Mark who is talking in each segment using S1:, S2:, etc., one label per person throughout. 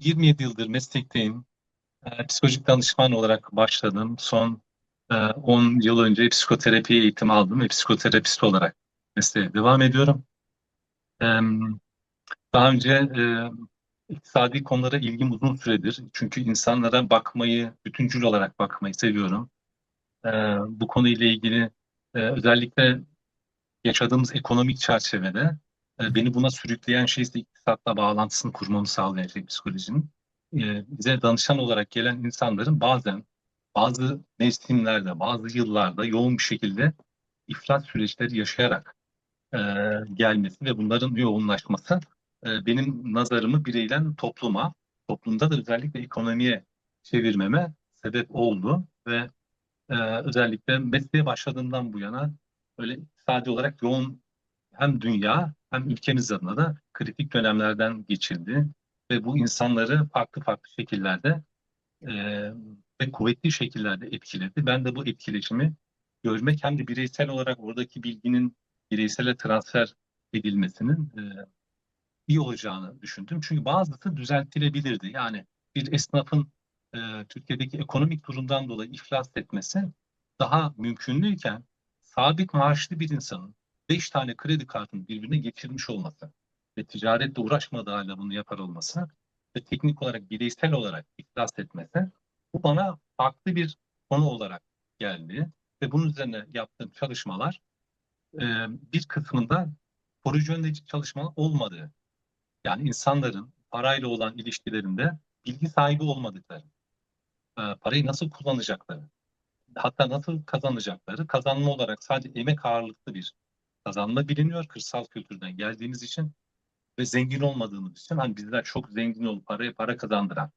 S1: 27 yıldır meslekteyim. Ee, Psikolojik danışman olarak başladım. Son e, 10 yıl önce psikoterapi eğitimi aldım ve psikoterapist olarak mesleğe devam ediyorum. Daha önce e, iktisadi konulara ilgim uzun süredir. Çünkü insanlara bakmayı, bütüncül olarak bakmayı seviyorum. Ee, Bu konuyla ilgili e, özellikle yaşadığımız ekonomik çerçevede e, beni buna sürükleyen şey ise iktisatla bağlantısını kurmamı sağlayan şey psikolojinin. E, bize danışan olarak gelen insanların bazen bazı mevsimlerde, bazı yıllarda yoğun bir şekilde iflas süreçleri yaşayarak e, gelmesi ve bunların yoğunlaşması e, benim nazarımı bireyden topluma, toplumda da özellikle ekonomiye çevirmeme sebep oldu ve e, özellikle mesleğe başladığımdan bu yana böyle iktisadi olarak yoğun hem dünya hem ülkemiz adına da kritik dönemlerden geçildi ve bu insanları farklı farklı şekillerde e, ve kuvvetli şekillerde etkiledi. Ben de bu etkileşimi görmek hem de bireysel olarak oradaki bilginin bireysele transfer edilmesinin e, iyi olacağını düşündüm. Çünkü bazısı düzeltilebilirdi. Yani bir esnafın e, Türkiye'deki ekonomik durumdan dolayı iflas etmesi daha mümkünlüyken sabit maaşlı bir insanın 5 tane kredi kartını birbirine geçirmiş olması ve ticaretle uğraşmadığı halde bunu yapar olması ve teknik olarak bireysel olarak iflas etmesi bu bana farklı bir konu olarak geldi ve bunun üzerine yaptığım çalışmalar e, bir kısmında koruyucu önleyici çalışmalar olmadığı yani insanların parayla olan ilişkilerinde bilgi sahibi olmadıkları, e, parayı nasıl kullanacakları, hatta nasıl kazanacakları, kazanma olarak sadece emek ağırlıklı bir kazanma biliniyor kırsal kültürden geldiğimiz için ve zengin olmadığımız için hani bizler çok zengin olup paraya para kazandıran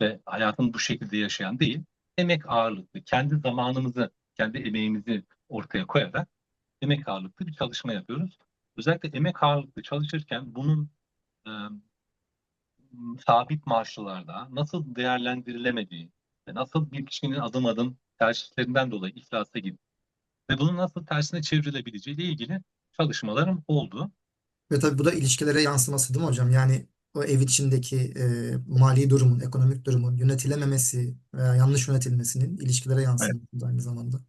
S1: ve hayatını bu şekilde yaşayan değil, emek ağırlıklı, kendi zamanımızı, kendi emeğimizi ortaya koyarak emek ağırlıklı bir çalışma yapıyoruz. Özellikle emek ağırlıklı çalışırken bunun e, sabit maaşlılarda nasıl değerlendirilemediği ve nasıl bir kişinin adım adım tercihlerinden dolayı iflasa girdiği ve bunun nasıl tersine çevrilebileceği ile ilgili çalışmalarım oldu.
S2: Ve tabii bu da ilişkilere yansıması değil mi hocam? Yani o ev içindeki e, mali durumun, ekonomik durumun yönetilememesi veya yanlış yönetilmesinin ilişkilere yansıması aynı zamanda.